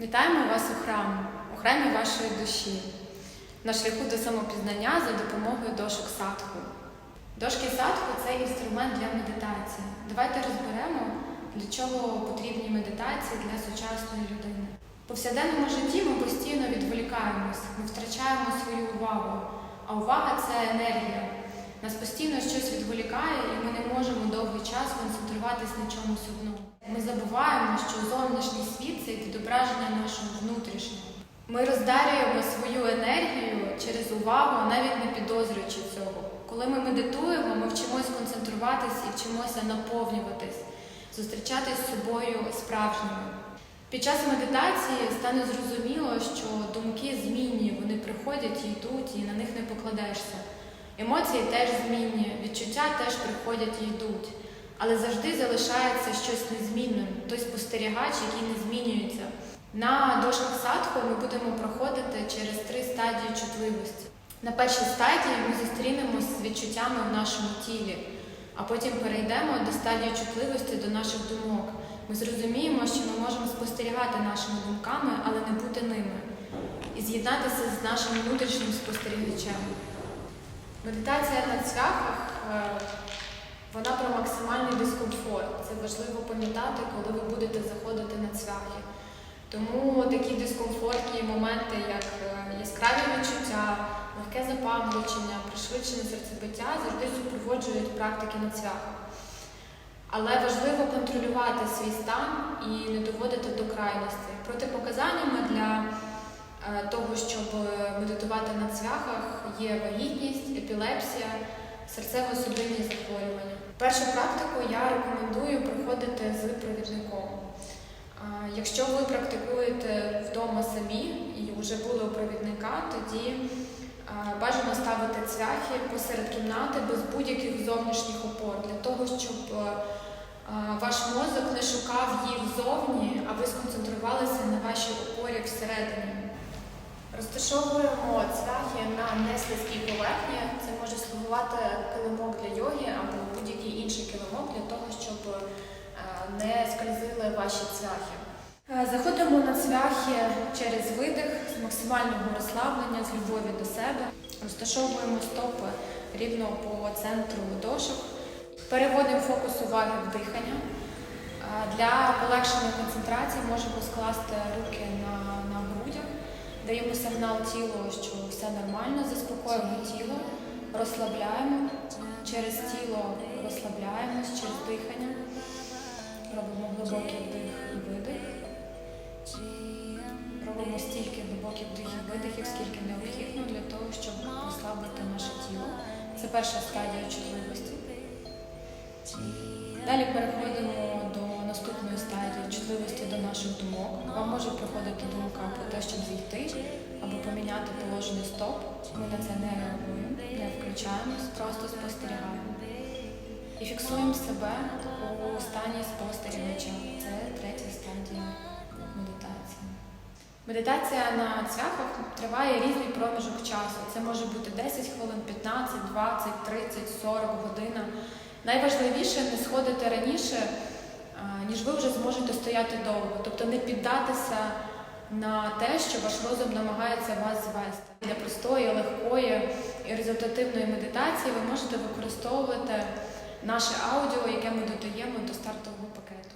Вітаємо вас у храмі, у храмі вашої душі, на шляху до самопізнання за допомогою дошок садху. Дошки садху це інструмент для медитації. Давайте розберемо, для чого потрібні медитації для сучасної людини. В повсякденному житті ми постійно відволікаємось, ми втрачаємо свою увагу, а увага це енергія. Нас постійно щось відволікає, і ми не можемо довгий час концентруватись на чомусь одному. Забуваємо, що зовнішній світ це відображення нашого внутрішнього. Ми роздарюємо свою енергію через увагу, навіть не підозрюючи цього. Коли ми медитуємо, ми вчимось концентруватись і вчимося наповнюватись, зустрічатись з собою справжніми. Під час медитації стане зрозуміло, що думки змінні, вони приходять і йдуть, і на них не покладешся. Емоції теж змінні, відчуття теж приходять і йдуть. Але завжди залишається щось незмінним, той спостерігач, який не змінюється. На дошках садху ми будемо проходити через три стадії чутливості. На першій стадії ми зустрінемось з відчуттями в нашому тілі, а потім перейдемо до стадії чутливості до наших думок. Ми зрозуміємо, що ми можемо спостерігати нашими думками, але не бути ними, і з'єднатися з нашим внутрішнім спостерігачем. Медитація на цвяхах е, вона про максимальний дискомфорт. Це важливо пам'ятати, коли ви будете заходити на цвяхи. Тому такі дискомфортні моменти, як е, яскраві відчуття, легке запаморочення, пришвидшене серцебиття, завжди супроводжують практики на цвяхах. Але важливо контролювати свій стан і не доводити до крайності. Протипоказаннями для е, того, щоб медитувати на цвяхах, є вагітність, епілепсія, серцево-судинні захворювання. Першу практику я рекомендую проходити з провідником. Якщо ви практикуєте вдома самі і вже були у провідника, тоді бажано ставити цвяхи посеред кімнати без будь-яких зовнішніх опор, для того, щоб ваш мозок не шукав їх ззовні, а ви сконцентрувалися на вашій опорі всередині. Розташовуємо цвяхи на неслизькій поверхні. Це може слугувати килимок для йоги або будь-який інший килимок для того, щоб е, не скользили ваші цвяхи. Е, Заходимо на цвяхи через видих з максимального розслаблення, з любові до себе. Розташовуємо стопи рівно по центру дошок. Переводимо фокус уваги в дихання. Е, Для полегшення концентрації можемо скласти руки на, на грудях. Даємо сигнал тілу, що все нормально, заспокоюємо тіло, розслабляємо через тіло, розслабляємось через дихання, робимо глибокий вдих і видих. Робимо стільки глибоких вдихів видихів, скільки необхідно для того, щоб розслабити наше тіло. Це перша стадія чутливості. Далі переходимо наступної стадії чутливості до наших думок. Вам може приходити думка про те, щоб зійти або поміняти положення стоп. Ми на це не реагуємо, не включаємось, просто спостерігаємо. І фіксуємо себе у стані спостерігача. Це третя стадія медитації. Медитація на цвяхах триває різний проміжок часу. Це може бути 10 хвилин, 15, 20, 30, 40 година. Найважливіше не сходити раніше, ніж ви вже зможете стояти довго, тобто не піддатися на те, що ваш розум намагається вас звести. Для простої, легкої і результативної медитації ви можете використовувати наше аудіо, яке ми додаємо до стартового пакету.